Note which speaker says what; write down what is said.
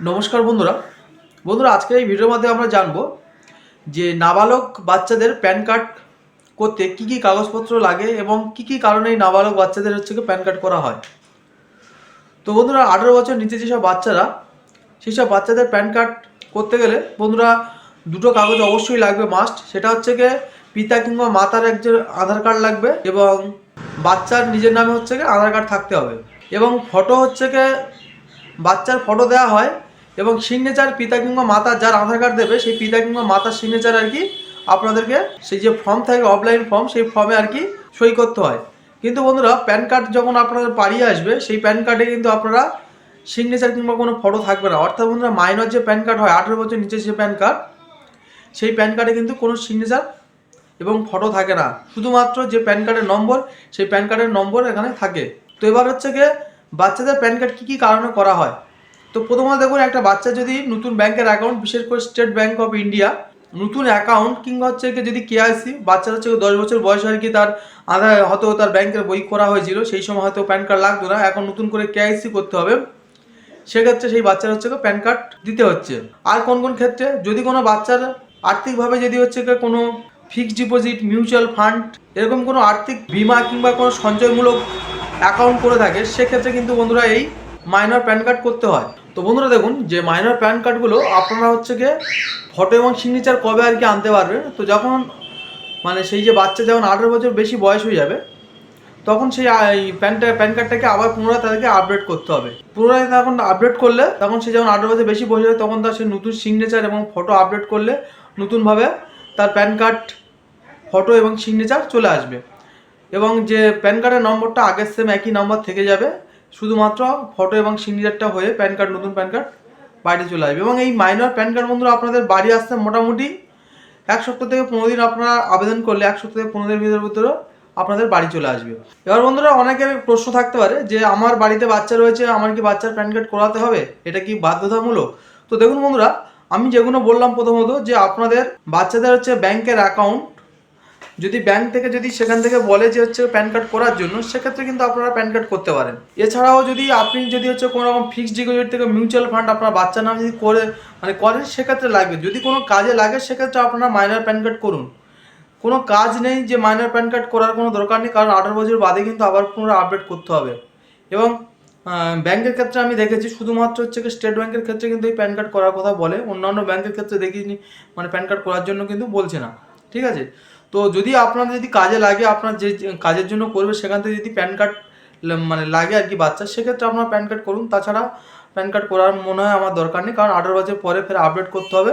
Speaker 1: নমস্কার বন্ধুরা। বন্ধুরা, আজকে এই ভিডিওর মাধ্যমে আমরা জানব যে নাবালক বাচ্চাদের প্যান কার্ড করতে কি কি কাগজপত্র লাগে এবং কি কি কারণে এই নাবালক বাচ্চাদের হচ্ছে প্যান কার্ড করা হয়। তো বন্ধুরা, আঠেরো বছর নিচে যেসব বাচ্চারা সেই সব বাচ্চাদের প্যান কার্ড করতে গেলে বন্ধুরা দুটো কাগজ অবশ্যই লাগবে মাস্ট সেটা হচ্ছে গিয়ে পিতা কিংবা মাতার একজন আধার কার্ড লাগবে এবং বাচ্চার নিজের নামে হচ্ছে গিয়ে আধার কার্ড থাকতে হবে। এবং ফটো হচ্ছে গিয়ে বাচ্চার ফটো দেওয়া হয় এবং সিগনেচার পিতা কিংবা মাতা যার আধার কার্ড দেবে, সেই পিতা কিংবা মাতার সিগনেচার আর কি আপনাদেরকে সেই যে ফর্ম থাকে অফলাইন ফর্ম সেই ফর্মে আর কি সই করতে হয়। কিন্তু বন্ধুরা প্যান কার্ড যখন আপনাদের বাড়ি আসবে, সেই প্যান কার্ডে কিন্তু আপনারা সিগনেচার কিংবা কোনো ফটো থাকবে না। অর্থাৎ বন্ধুরা মাইনর যে প্যান কার্ড হয়, আঠেরো বছর নিচে যে প্যান কার্ড সেই প্যান কার্ডে কিন্তু কোনো সিগনেচার এবং ফটো থাকে না। শুধুমাত্র যে প্যান কার্ডের নম্বর, সেই প্যান কার্ডের নম্বর এখানে থাকে। তো এবার হচ্ছে গিয়ে বাচ্চাদের প্যান কার্ড কী কী কারণে করা হয়? তো প্রথমত দেখুন, একটা বাচ্চা যদি নতুন ব্যাংকের অ্যাকাউন্ট বিশেষ করে স্টেট ব্যাংক অফ ইন্ডিয়া নতুন অ্যাকাউন্ট কিংবা হচ্ছে কি যদি কেআইসি বাচ্চার হচ্ছে দশ বছর বয়স আর কি তার আধার, হয়তো তার ব্যাংকের বই করা হয়েছিল, সেই সময় হয়তো প্যান কার্ড লাগতো না, এখন নতুন করে কেআইসি করতে হবে। সেক্ষেত্রে সেই বাচ্চার হচ্ছে প্যান কার্ড দিতে হচ্ছে। আর কোন কোন ক্ষেত্রে? যদি কোনো বাচ্চার আর্থিকভাবে যদি হচ্ছে কোনো ফিক্সড ডিপোজিট মিউচুয়াল ফান্ড এরকম কোনো আর্থিক বিমা কিংবা কোনো সঞ্চয়মূলক অ্যাকাউন্ট করে থাকে, সেক্ষেত্রে কিন্তু বন্ধুরা এই মাইনর প্যান কার্ড করতে হয়। তো বন্ধুরা দেখুন, যে মাইনর প্যান কার্ডগুলো আপনারা হচ্ছে গিয়ে ফটো এবং সিগনেচার কবে আর কি আনতে পারবেন, তো যখন মানে সেই যে বাচ্চা যখন আঠেরো বছর বেশি বয়স হয়ে যাবে, তখন সেই প্যানটা প্যান কার্ডটাকে আবার পুনরায় তাদেরকে আপডেট করতে হবে। পুনরায় তখন আপডেট করলে, তখন সে যখন আঠেরো বছর বেশি বয়স হবে তখন তার সে নতুন সিগনেচার এবং ফটো আপডেট করলে নতুনভাবে তার প্যান কার্ড ফটো এবং সিগনেচার চলে আসবে। এবং যে প্যান কার্ডের নম্বরটা আগের সেম একই নম্বর থেকে যাবে শুধুমাত্র ফটো এবং সিগনেচারটা হয়ে প্যান কার্ড নতুন প্যান কার্ড বাড়ি চলে আসবে। এবং এই মাইনর প্যান কার্ড বন্ধুরা, আপনাদের বাড়ি আসতে মোটামুটি এক সপ্তাহ থেকে পনেরো দিন আপনারা আবেদন করলে এক সপ্তাহ থেকে পনেরো দিনের ভিতরে ভিতরে আপনাদের বাড়ি চলে আসবে। এবার বন্ধুরা, অনেকের প্রশ্ন থাকতে পারে যে, আমার বাড়িতে বাচ্চা রয়েছে, আমার কি বাচ্চার প্যান কার্ড করাতে হবে? এটা কি বাধ্যতামূলক? তো দেখুন বন্ধুরা, আমি যেগুলো বললাম প্রথমত যে, আপনাদের বাচ্চাদের হচ্ছে ব্যাংকের অ্যাকাউন্ট যদি ব্যাংক থেকে যদি সেখান থেকে বলে যে হচ্ছে প্যান কার্ড করার জন্য, সেক্ষেত্রে কিন্তু আপনারা প্যান কার্ড করতে পারেন। এছাড়াও যদি আপনি যদি হচ্ছে কোনো রকম ফিক্সড ডিপোজিট থেকে মিউচুয়াল ফান্ড আপনার বাচ্চার নামে যদি করে মানে করেন, সেক্ষেত্রে লাগবে। যদি কোনো কাজে লাগে, সেক্ষেত্রে আপনারা মাইনার প্যান কার্ড করুন। কোনো কাজ নেই যে মাইনার প্যান কার্ড করার কোনো দরকার নেই, কারণ আঠারো বছর বাদে কিন্তু আবার পুনরায় আপডেট করতে হবে। এবং ব্যাংকের ক্ষেত্রে আমি দেখেছি, শুধুমাত্র হচ্ছে কি স্টেট ব্যাংকের ক্ষেত্রে কিন্তু এই প্যান কার্ড করার কথা বলে, অন্যান্য ব্যাংকের ক্ষেত্রে দেখিনি মানে প্যান কার্ড করার জন্য কিন্তু বলছে না। ঠিক আছে? তো যদি আপনার যদি কাজে লাগে, আপনার যে কাজের জন্য করবে, সেখান থেকে যদি প্যান কার্ড মানে লাগে আর কি বাচ্চা, সেক্ষেত্রে আপনার প্যান কার্ড করুন। তাছাড়া প্যান কার্ড করার মনে হয় আমার দরকার নেই, কারণ আঠারো বছর পরে ফের আপডেট করতে হবে।